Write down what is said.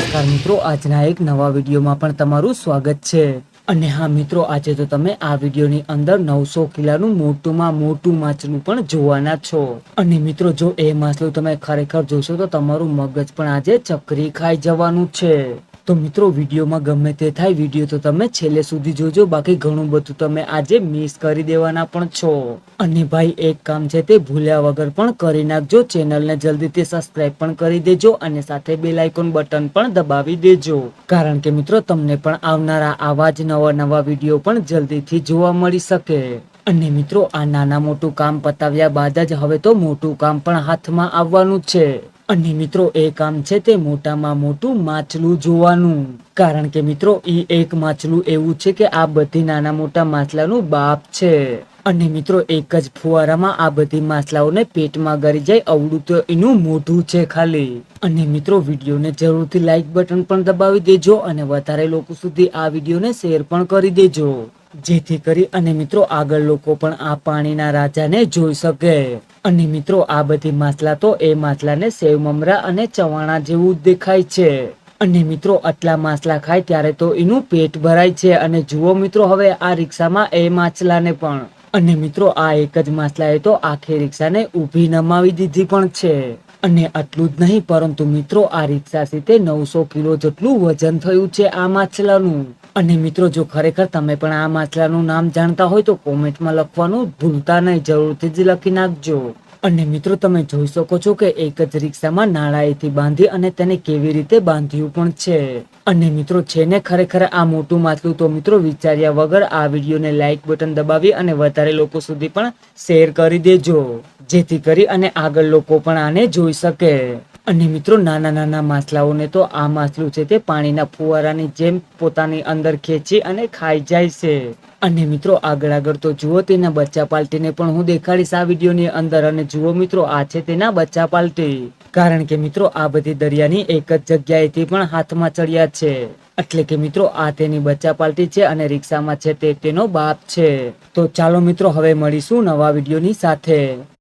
નમસ્કાર મિત્રો, આજના એક નવા વિડીયોમાં પણ તમારું સ્વાગત છે. અને હા, મિત્રો, આજે તો તમે આ વિડીયોની અંદર નવસો કિલાનું મોટુંમાં મોટું માછલું પણ જોવાના છો. અને મિત્રો, જો એ માછલું તમે ખરેખર જોશો તો તમારું મગજ પણ આજે ચકરી ખાઈ જવાનું છે. તો મિત્રો, વિડીયોમાં ગમે તે થાય વીડિયો તો તમે છેલ્લે સુધી જોજો. બાકી ઘણું બધું તમે આજે મિસ કરી દેવાના પણ છો. અને ભાઈ, એક કામ છે તે ભૂલ્યા વગર પણ કરી નાખજો. ચેનલને જલ્દીથી સબસ્ક્રાઇબ પણ કરી દેજો અને સાથે બેલ આઇકોન બટન પણ દબાવી દેજો. કારણ કે મિત્રો, તમને પણ આવનારા આવા જ નવા નવા વીડિયો પણ જલ્દીથી જોવા મળી શકે. અને મિત્રો, આ નાના મોટું કામ પતાવ્યા બાદ જ હવે તો મોટું કામ પણ હાથમાં આવવાનું છે. અને મિત્રો, એ કામ છે તે મોટામાં મોટું માછલું જોવાનું. કારણ કે મિત્રો એ એક માછલું એવું છે કે આ બધી નાના મોટા માછલાનું બાપ છે. અને મિત્રો, એક જ ફુવારામાં આ બધી માછલાઓને પેટમાં ગરી જાય અવડું તો એનું મોઢું છે ખાલી. અને મિત્રો, વિડીયોને જરૂરથી લાઇક બટન પણ દબાવી દેજો અને વધારે લોકો સુધી આ વિડીયોને શેર પણ કરી દેજો. જેથી કરી અને મિત્રો, આગળ લોકો પણ આ પાણીના રાજાને જોઈ શકે. અને મિત્રો, આ બધી માછલા તો એ માછલાને સેવ, મમરા અને ચવાણા જેવું દેખાય છે. અને મિત્રો, આટલા માછલા ખાય ત્યારે તો એનું પેટ ભરાય છે. અને જુઓ મિત્રો, હવે આ રિક્ષામાં એ માછલાને પણ. અને મિત્રો, આ એક જ માછલાએ તો આખી રિક્ષાને ઊભી નમાવી દીધી પણ છે. અને આટલું જ નહીં, પરંતુ મિત્રો, આ રિક્ષા સીતે નવસો કિલો જેટલું વજન થયું છે આ માછલાનું. અને મિત્રો, જો ખરેખર તમે પણ આ માછલાનું નામ જાણતા હોય તો કોમેન્ટમાં લખવાનું ભૂલતા નહીં. જરૂરથી જ લખી નાખજો. અને મિત્રો, તમે જોઈ શકો છો કે એક જ રિક્ષામાં નાળાએથી બાંધી અને તેને કેવી રીતે બાંધ્યું પણ છે. અને મિત્રો, છે ને ખરેખર આ મોટું માછલું? તો મિત્રો, વિચાર્યા વગર આ વિડીયોને લાઇક બટન દબાવી અને વધારે લોકો સુધી પણ શેર કરી દેજો. જેથી કરી અને આગળ લોકો પણ આને જોઈ શકે. અને મિત્રો, નાના નાના માછલાઓને તો આ માછલું છે તે પાણીના ફુવારાની જેમ પોતાની અંદર ખેંચી અને ખાઈ જાય છે. અને મિત્રો, આગળ આગળ તો જુઓ, તેના બચ્ચા પાલટીને પણ હું દેખાડીશ આ વિડીયોની અંદર. અને જુઓ મિત્રો, આ છે તેના બચ્ચા પાલટી. કારણ કે મિત્રો, આ બધી દરિયાની એક જ જગ્યાએથી પણ હાથમાં ચડ્યા છે. એટલે કે મિત્રો, આ તેની બચ્ચા પાલટી છે અને રિક્ષામાં છે તે તેનો બાપ છે. તો ચાલો મિત્રો, હવે મળીશું નવા વિડીયોની સાથે.